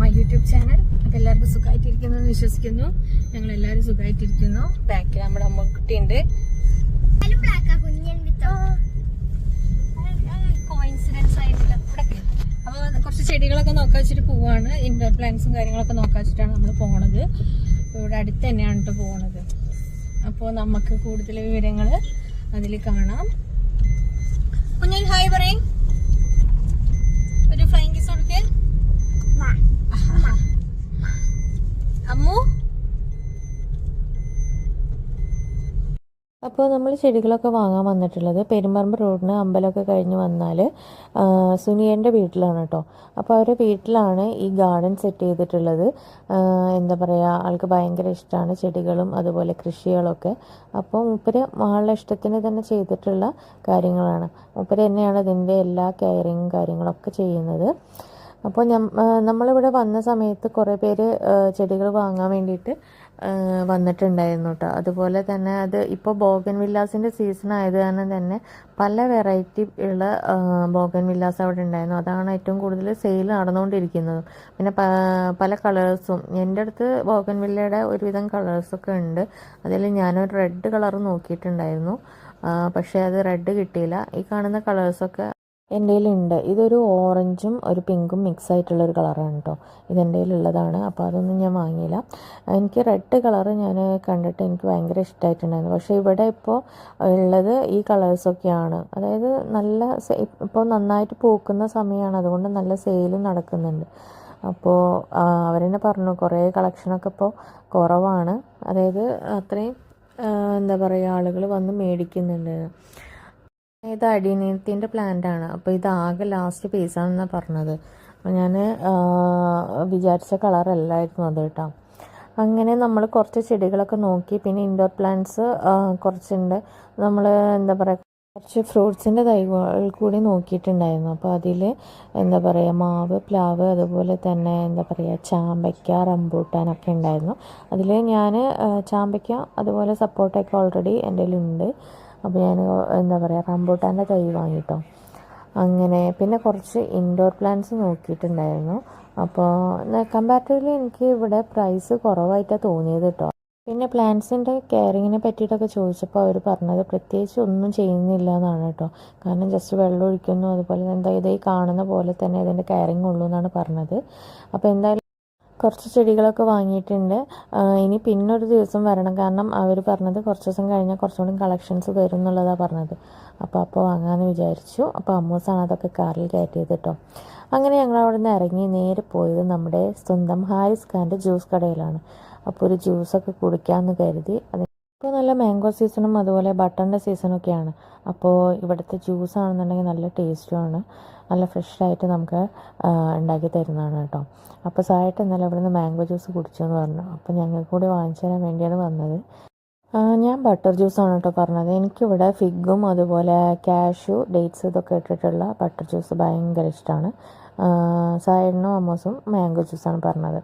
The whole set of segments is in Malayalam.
My YouTube channel. അപ്പം എല്ലാവർക്കും സുഖമായിട്ടിരിക്കുന്നു എന്ന് വിശ്വസിക്കുന്നു. ഞങ്ങൾ എല്ലാവരും സുഖമായിട്ടിരിക്കുന്നു ബാക്കിൽ നമ്മുടെ കോയിൻസിഡൻസ് ആയിട്ടില്ല. ഇവിടൊക്കെ അപ്പോൾ കുറച്ച് ചെടികളൊക്കെ നോക്കാൻ വെച്ചിട്ട് പോവാണ്. ഇൻഡോർ പ്ലാന്റ്സും കാര്യങ്ങളൊക്കെ നോക്കാൻ വെച്ചിട്ടാണ് നമ്മൾ പോണത്. ഇവിടെ അടുത്ത് തന്നെയാണ് കേട്ടോ പോണത്. അപ്പോൾ നമുക്ക് കൂടുതൽ വിവരങ്ങൾ അതിൽ കാണാം. കുഞ്ഞൻ ഹായ് പറയും. അപ്പോൾ നമ്മൾ ചെടികളൊക്കെ വാങ്ങാൻ വന്നിട്ടുള്ളത് പെരുമ്പറമ്പ് റോഡിന് അമ്പലമൊക്കെ കഴിഞ്ഞ് വന്നാൽ സുനിയന്റെ വീട്ടിലാണ് കേട്ടോ അപ്പോൾ അവരുടെ വീട്ടിലാണ് ഈ ഗാർഡൻ സെറ്റ് ചെയ്തിട്ടുള്ളത്. എന്താ പറയുക ആൾക്ക് ഭയങ്കര ഇഷ്ടമാണ് ചെടികളും അതുപോലെ കൃഷികളൊക്കെ. അപ്പോൾ മൂപ്പര് ആളുടെ ഇഷ്ടത്തിന് തന്നെ ചെയ്തിട്ടുള്ള കാര്യങ്ങളാണ്. മൂപ്പര് തന്നെയാണ് ഇതിന്റെ എല്ലാ കെയറിങ്ങും കാര്യങ്ങളൊക്കെ ചെയ്യുന്നത്. അപ്പോൾ നമ്മളിവിടെ വന്ന സമയത്ത് കുറേ പേര് ചെടികൾ വാങ്ങാൻ വേണ്ടിയിട്ട് വന്നിട്ടുണ്ടായിരുന്നു കേട്ടോ അതുപോലെ തന്നെ അത് ഇപ്പോൾ ബോഗൻ വില്ലാസിന്റെ സീസൺ ആയത് കാരണം തന്നെ പല വെറൈറ്റി ഉള്ള ബോഗൻ വില്ലാസ് അവിടെ ഉണ്ടായിരുന്നു. അതാണ് ഏറ്റവും കൂടുതൽ സെയിൽ നടന്നുകൊണ്ടിരിക്കുന്നത്. പിന്നെ പല കളേഴ്സും എന്റെ അടുത്ത് ബോഗൻ വില്ലയുടെ ഒരുവിധം കളേഴ്സൊക്കെ ഉണ്ട്. അതിൽ ഞാനൊരു റെഡ് കളർ നോക്കിയിട്ടുണ്ടായിരുന്നു. പക്ഷേ അത് റെഡ് കിട്ടിയില്ല. ഈ കാണുന്ന കളേഴ്സൊക്കെ എന്റെ കയ്യിലുണ്ട്. ഇതൊരു ഓറഞ്ചും ഒരു പിങ്കും മിക്സ് ആയിട്ടുള്ളൊരു കളറാണ് കേട്ടോ. ഇതെന്റെ കയ്യിലുള്ളതാണ്. അപ്പോൾ അതൊന്നും ഞാൻ വാങ്ങിയില്ല. എനിക്ക് റെഡ് കളറ് ഞാൻ കണ്ടിട്ട് എനിക്ക് ഭയങ്കര ഇഷ്ടമായിട്ടുണ്ടായിരുന്നു. പക്ഷേ ഇവിടെ ഇപ്പോൾ ഉള്ളത് ഈ കളേഴ്സൊക്കെയാണ് അതായത് നല്ല ഇപ്പോൾ നന്നായിട്ട് പൂക്കുന്ന സമയമാണ്. അതുകൊണ്ട് നല്ല സെയിലും നടക്കുന്നുണ്ട്. അപ്പോൾ അവരെന്നെ പറഞ്ഞു. കുറേ കളക്ഷനൊക്കെ ഇപ്പോൾ കുറവാണ്. അതായത് അത്രയും എന്താ പറയുക ആളുകൾ വന്ന് മേടിക്കുന്നുണ്ട്. ഇത് അടിനീർത്തിന്റെ പ്ലാന്റാണ്. അപ്പോൾ ഇത് ആകെ ലാസ്റ്റ് പീസാണെന്നാണ് പറഞ്ഞത്. അപ്പോൾ ഞാൻ വിചാരിച്ച കളറല്ലായിരുന്നു അത് കേട്ടോ. അങ്ങനെ നമ്മൾ കുറച്ച് ചെടികളൊക്കെ നോക്കി. പിന്നെ ഇൻഡോർ പ്ലാന്റ്സ് കുറച്ചുണ്ട്. നമ്മൾ എന്താ പറയുക കുറച്ച് ഫ്രൂട്ട്സിന്റെ തൈകൾ കൂടി നോക്കിയിട്ടുണ്ടായിരുന്നു. അപ്പോൾ അതിൽ എന്താ പറയുക മാവ് പ്ലാവ് അതുപോലെ തന്നെ എന്താ പറയുക ചാമ്പയ്ക്ക റംബൂട്ടാനൊക്കെ ഉണ്ടായിരുന്നു. അതിൽ ഞാൻ ചാമ്പയ്ക്ക അതുപോലെ സപ്പോർട്ടൊക്കെ ഓൾറെഡി എന്റെ കയ്യിലുണ്ട്. അപ്പോൾ ഞാൻ എന്താ പറയുക റംബൂട്ടാന്റെ തൈ വാങ്ങിട്ടോ. അങ്ങനെ പിന്നെ കുറച്ച് ഇൻഡോർ പ്ലാന്റ്സ് നോക്കിയിട്ടുണ്ടായിരുന്നു. അപ്പോൾ കമ്പാരിറ്റീവ്ലി എനിക്ക് ഇവിടെ പ്രൈസ് കുറവായിട്ടാണ് തോന്നിയത് കേട്ടോ പിന്നെ പ്ലാന്റ്സിന്റെ കെയറിങ്ങിനെ പറ്റിയിട്ടൊക്കെ ചോദിച്ചപ്പോൾ അവർ പറഞ്ഞത് പ്രത്യേകിച്ച് ഒന്നും ചെയ്യുന്നില്ല എന്നാണ് കേട്ടോ കാരണം ജസ്റ്റ് വെള്ളം ഒഴിക്കുന്നു അതുപോലെ എന്താ ഇത് ഈ കാണുന്ന പോലെ തന്നെ ഇതിന്റെ കെയറിങ് ഉള്ളൂ എന്നാണ് പറഞ്ഞത്. അപ്പോൾ എന്തായാലും കുറച്ച് ചെടികളൊക്കെ വാങ്ങിയിട്ടുണ്ട്. ഇനി പിന്നൊരു ദിവസം വരണം. കാരണം അവർ പറഞ്ഞത് കുറച്ച് ദിവസം കഴിഞ്ഞാൽ കുറച്ചും കൂടി കളക്ഷൻസ് വരും എന്നുള്ളതാണ് പറഞ്ഞത്. അപ്പോൾ അപ്പോൾ വാങ്ങാമെന്ന് വിചാരിച്ചു. അപ്പോൾ അമ്മൂസാണ് അതൊക്കെ കാറിൽ കയറ്റിയത് കേട്ടോ അങ്ങനെ ഞങ്ങൾ അവിടെ നിന്ന് ഇറങ്ങി നേരെ പോയത് നമ്മുടെ സ്വന്തം ഹാരിസ് ഖാന്റെ ജ്യൂസ് കടയിലാണ്. അപ്പോൾ ഒരു ജ്യൂസൊക്കെ കുടിക്കാമെന്ന് കരുതി. അത് ഇപ്പോൾ നല്ല മാംഗോ സീസണും അതുപോലെ ബട്ടറിന്റെ സീസണൊക്കെയാണ് അപ്പോൾ ഇവിടുത്തെ ജ്യൂസ് ആണെന്നുണ്ടെങ്കിൽ നല്ല ടേസ്റ്റുമാണ് നല്ല ഫ്രഷായിട്ട് നമുക്ക് ഉണ്ടാക്കി തരുന്നതാണ് കേട്ടോ. അപ്പോൾ സായിട്ട് ഇന്നലെ ഇവിടെ നിന്ന് മാംഗോ ജ്യൂസ് കുടിച്ചു എന്ന് പറഞ്ഞു. അപ്പോൾ ഞങ്ങൾക്ക് കൂടി വാങ്ങിച്ചു തരാൻ വേണ്ടിയാണ് വന്നത്. ഞാൻ ബട്ടർ ജ്യൂസാണ് കേട്ടോ പറഞ്ഞത്. എനിക്കിവിടെ ഫിഗും അതുപോലെ ക്യാഷു ഡേറ്റ്സ് ഇതൊക്കെ ഇട്ടിട്ടുള്ള ബട്ടർ ജ്യൂസ് ഭയങ്കര ഇഷ്ടമാണ് സായിഡിനും അമ്മോസും മാംഗോ ജ്യൂസാണ് പറഞ്ഞത്.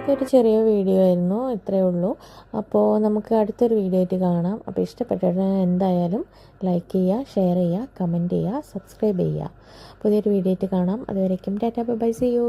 ഇന്നത്തെ ഒരു ചെറിയ വീഡിയോ ആയിരുന്നു ഇത്രയേ ഉള്ളൂ. അപ്പോൾ നമുക്ക് അടുത്തൊരു വീഡിയോ ആയിട്ട് കാണാം. അപ്പോൾ ഇഷ്ടപ്പെട്ടിട്ട് എന്തായാലും ലൈക്ക് ചെയ്യുക ഷെയർ ചെയ്യുക കമന്റ് ചെയ്യുക സബ്സ്ക്രൈബ് ചെയ്യുക. പുതിയൊരു വീഡിയോ ആയിട്ട് കാണാം. അതുവരേക്കും ടാറ്റാ ബൈ സി യു